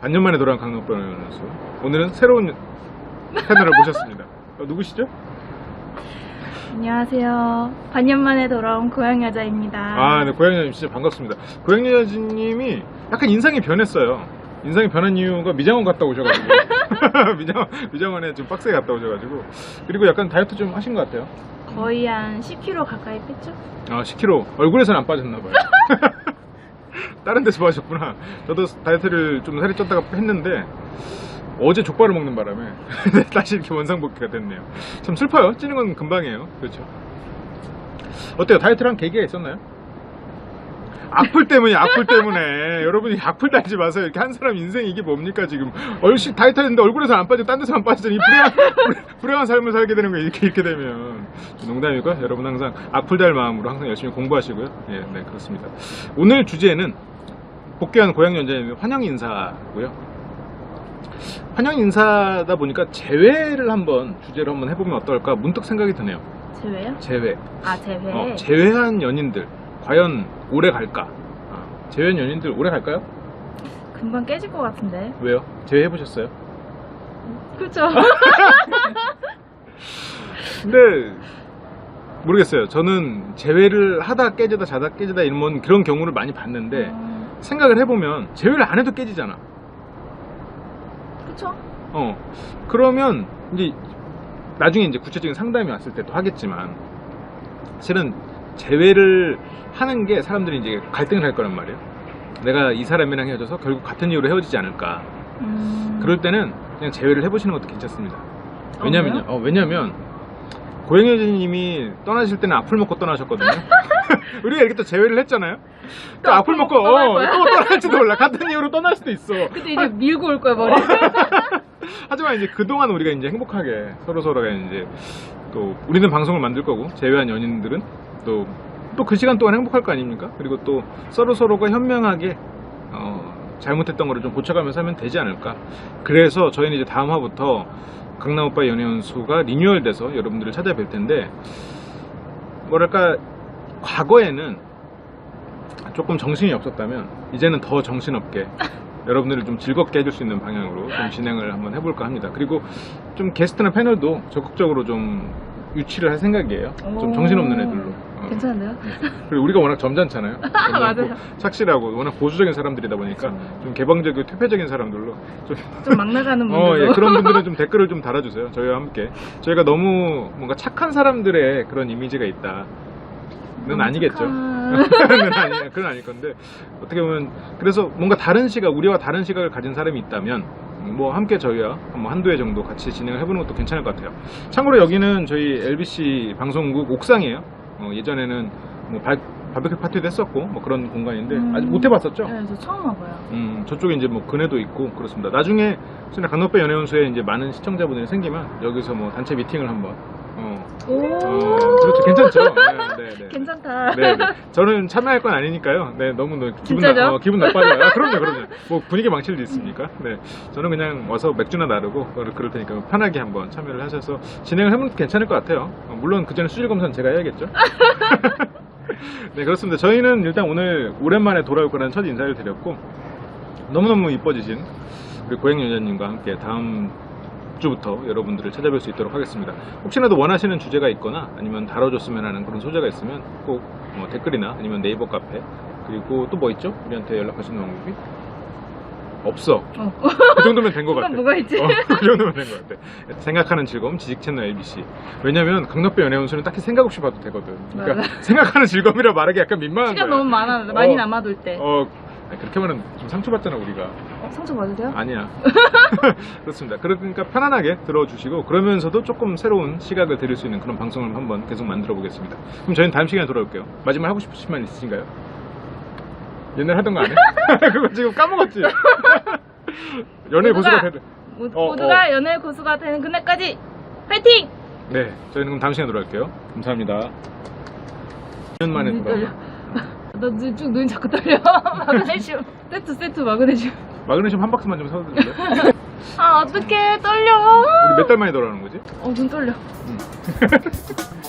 반년 만에 돌아온 강남병 연수 오늘은 새로운 패널을 모셨습니다. 어, 누구시죠? 안녕하세요. 반년 만에 돌아온 고향 여자입니다. 아, 네, 고양이님 진짜 반갑습니다. 고양이님이 약간 인상이 변했어요. 인상이 변한 이유가 미장원 갔다 오셔가지고 미장 미장원에 지금 빡세게 갔다 오셔가지고 그리고 약간 다이어트 좀 하신 것 같아요. 거의 한 10kg 가까이 뺐죠? 아, 10kg 얼굴에서는 안 빠졌나 봐요. 다른 데서 빠졌구나. 저도 다이어트를 좀 살이 쪘다가 했는데 어제 족발을 먹는 바람에 다시 이렇게 원상복귀가 됐네요. 참 슬퍼요. 찌는 건 금방이에요. 그렇죠. 어때요? 다이어트를 한 계기가 있었나요? 악플 때문에 악플 때문에 여러분이 악플 달지 마세요. 이렇게 한 사람 인생 이게 뭡니까 지금 얼씨 다이어트 했는데 얼굴에서 안 빠지고 딴 데서 안 빠지더니 이 불행한, 불행한 삶을 살게 되는 거예요. 이렇게 이렇게 되면 농담이고요. 여러분 항상 악플 달 마음으로 항상 열심히 공부하시고요. 예, 네 그렇습니다. 오늘 주제는 복귀한 고향 연자님의 환영 인사고요. 환영 인사다 보니까 재회를 한번 주제로 한번 해보면 어떨까 문득 생각이 드네요. 제외요? 재회. 아, 제외. 어, 재회한 연인들 과연 오래 갈까? 아, 재회한 연인들 오래 갈까요? 금방 깨질 것 같은데. 왜요? 재회해 보셨어요? 그죠? 근데 모르겠어요. 저는 재회를 하다 깨지다 자다 깨지다 이런 그런 경우를 많이 봤는데 음, 생각을 해보면 재회를 안 해도 깨지잖아. 그쵸? 어 그러면 이제 나중에 이제 구체적인 상담이 왔을 때또 하겠지만 실은 재회를 하는 게 사람들이 이제 갈등을 할 거란 말이에요. 내가 이 사람이랑 헤어져서 결국 같은 이유로 헤어지지 않을까. 음, 그럴 때는 그냥 재회를 해보시는 것도 괜찮습니다. 왜냐면요. 그래요? 어, 왜냐면 고영혜님이 떠나실 때는 악플 먹고 떠나셨거든요. 우리가 이렇게 또 재회를 했잖아요. 또또 악플 먹고 떠날 어, 거야? 또 떠날지도 몰라. 같은 이유로 떠날 수도 있어. 근데 이제 밀고 올 거야, 머리. 하지만 이제 그동안 우리가 이제 행복하게 서로 서로가 이제 또 우리는 방송을 만들 거고 제외한 연인들은 또 또 그 시간 동안 행복할 거 아닙니까? 그리고 또 서로 서로가 현명하게 어, 잘못했던 거를 좀 고쳐가면서 하면 되지 않을까. 그래서 저희는 이제 다음 화부터 강남 오빠 연애연수가 리뉴얼돼서 여러분들을 찾아뵐 텐데 뭐랄까 과거에는 조금 정신이 없었다면 이제는 더 정신없게 여러분들을 좀 즐겁게 해줄 수 있는 방향으로 좀 진행을 한번 해볼까 합니다. 그리고 좀 게스트나 패널도 적극적으로 좀 유치를 할 생각이에요. 좀 오. 정신없는 애들로. 어. 괜찮은데요? 그리고 우리가 워낙 점잖잖아요. 맞아요. 착실하고 워낙 보수적인 사람들이다 보니까 좀 개방적이고 퇴폐적인 사람들로 좀좀막 나가는 어, 분들도. 예, 그런 분들은 좀 댓글을 좀 달아주세요. 저희와 함께. 저희가 너무 뭔가 착한 사람들의 그런 이미지가 있다. 는 너무 아니겠죠. 그건 아니, 그건 아닐 건데 어떻게 보면 그래서 뭔가 다른 시각, 우리와 다른 시각을 가진 사람이 있다면 뭐 함께 저희와 뭐 한두 회 정도 같이 진행을 해보는 것도 괜찮을 것 같아요. 참고로 여기는 저희 LBC 방송국 옥상이에요. 어, 예전에는 뭐 바, 바베큐 파티도 했었고 뭐 그런 공간인데 음. 아직 못 해봤었죠? 네, 저 처음 와봐요. 음, 저쪽에 이제 뭐 그네도 있고 그렇습니다. 나중에 저희 강남배 연애연수에 이제 많은 시청자분들이 생기면 여기서 뭐 단체 미팅을 한번 어, 오, 어, 그렇죠. 괜찮죠? 네, 네, 네. 괜찮다. 네, 네. 저는 참여할 건 아니니까요. 네, 너무 너- 기분 진짜죠? 나, 어, 기분 나빠져요. 아, 그럼요, 그럼요. 뭐 분위기 망칠 일 있습니까? 네, 저는 그냥 와서 맥주나 나르고 그럴- 그럴 테니까 편하게 한번 참여를 하셔서 진행을 해보면 괜찮을 것 같아요. 어, 물론 그 전에 수질 검사는 제가 해야겠죠. 네, 그렇습니다. 저희는 일단 오늘 오랜만에 돌아올 거라는 첫 인사를 드렸고 너무너무 이뻐지신 우리 고행 여자님과 함께 다음 주부터 여러분들을 찾아뵐 수 있도록 하겠습니다. 혹시라도 원하시는 주제가 있거나 아니면 다뤄줬으면 하는 그런 소재가 있으면 꼭 어, 댓글이나 아니면 네이버 카페 그리고 또 뭐 있죠? 우리한테 연락하시는 방법이 없어. 어. 그 정도면 된 것 같아. 뭐가 있지? 어, 그 정도면 된 것 같아. 생각하는 즐거움 지식 채널 ABC. 왜냐면 강남배 연애원수는 딱히 생각 없이 봐도 되거든. 그러니까 맞아. 생각하는 즐거움이라 말하기 약간 민망한 시간 거야. 너무 많아. 많이 어. 남아돌 때. 어, 아니, 그렇게 말하면 좀 상처받잖아 우리가. 어, 상처 받으세요 아니야. 그렇습니다. 그러니까 편안하게 들어주시고 그러면서도 조금 새로운 시각을 드릴 수 있는 그런 방송을 한번 계속 만들어 보겠습니다. 그럼 저희는 다음 시간에 돌아올게요. 마지막 하고 싶으신 말 있으신가요? 옛날 하던 거 안 해? 그거 지금 까먹었지? 연애 고수가 되는. 모- 어, 모두가 연애 고수가 되는 그날까지 파이팅! 네, 저희는 그럼 다음 시간에 돌아올게요. 감사합니다. 2년 만에 눈이 돌아. 떨려. 나 눈, 좀 눈이 자꾸 떨려. 마그네슘. 세트, 세트 마그네슘. 마그네슘 한 박스만 좀 사드릴래요? 아, 어떡해. 떨려. 우리 몇 달 만에 돌아오는 거지? 어, 눈 떨려. 음.